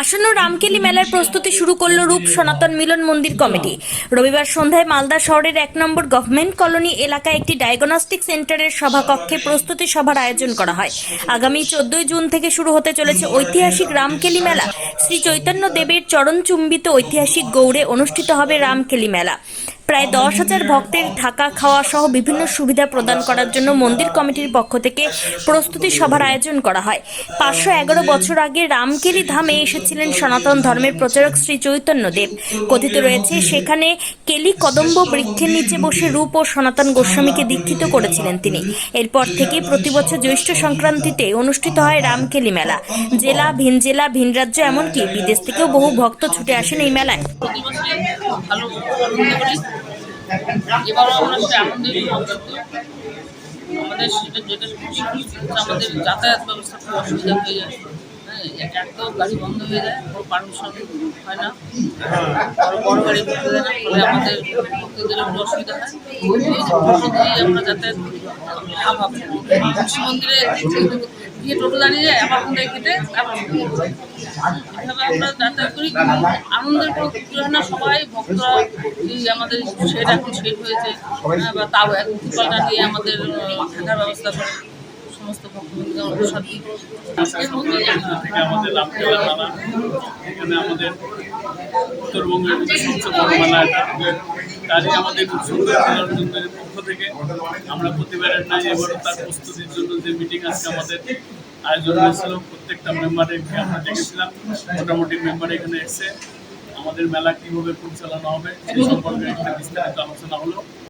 আসন্ন রামকেলি মেলার প্রস্তুতি শুরু করল রূপ সনাতন মিলন মন্দির কমিটি। রবিবার সন্ধ্যায় মালদা শহরের এক নম্বর গভর্নমেন্ট কলোনি এলাকায় একটি ডায়াগনস্টিক সেন্টারের সভাকক্ষে প্রস্তুতি সভার আয়োজন করা হয়। আগামী চোদ্দই জুন থেকে শুরু হতে চলেছে ঐতিহাসিক রামকেলি মেলা। শ্রী চৈতন্য দেবের চরণচুম্বিত ঐতিহাসিক গৌড়ে অনুষ্ঠিত হবে রামকেলি মেলা। প্রায় দশ হাজার ভক্তের থাকা খাওয়া সহ বিভিন্ন সুবিধা প্রদান করার জন্য মন্দির কমিটির পক্ষ থেকে প্রস্তুতি সভার আয়োজন করা হয়। পাঁচশো এগারো বছর আগে রামকেলি ধামে এসেছিলেন সনাতন ধর্মের প্রচারক শ্রী চৈতন্য দেব। কথিত রয়েছে, সেখানে কেলি কদম্ব বৃক্ষের নিচে বসে রূপ ও সনাতন গোস্বামীকে দীক্ষিত করেছিলেন তিনি। এরপর থেকে প্রতি বছর জ্যৈষ্ঠ সংক্রান্তিতে অনুষ্ঠিত হয় রামকেলি মেলা। জেলা, ভিন জেলা, ভিন রাজ্য, এমনকি বিদেশ থেকেও বহু ভক্ত ছুটে আসেন এই মেলায়। এবারও আনন্দের আমাদের সেটা যেটা সমস্যা আমাদের যাতায়াত ব্যবস্থা খুব অসুবিধা হয়ে যায়। হ্যাঁ এক একদম গাড়ি বন্ধ হয়ে যায়, কোনো পারমিশন হয় না। বড় বড় গাড়ি ঢুকতে দেয় না ফলে আমাদের ভক্তদের একটু অসুবিধা হয়। আমরা যাতায়াত মন্দিরে গিয়ে টোটো দাঁড়িয়ে যায় আবার থেকে খেতে আমরা যাতায়াত করি আনন্দের না সবাই ভক্তরা এই আমাদের শেড এখন শেড হয়েছে। হ্যাঁ, বা তাও এক ত্রিপালটা নিয়ে আমাদের থাকার ব্যবস্থা সমস্ত এখানে উত্তরবঙ্গের সবচেয়ে তারই আমাদের সুন্দর পক্ষ থেকে। আমরা প্রতিবারের নাই এবারও তার প্রস্তুতির জন্য যে মিটিং আজকে আমাদের আয়োজন হয়েছিল, প্রত্যেকটা মেম্বারে আমরা দেখেছিলাম। মোটামুটি মেম্বার এখানে এসে আমাদের মেলা কীভাবে পরিচালনা হবে, সেই সম্পর্কে একটা বিস্তারিত আলোচনা হলো।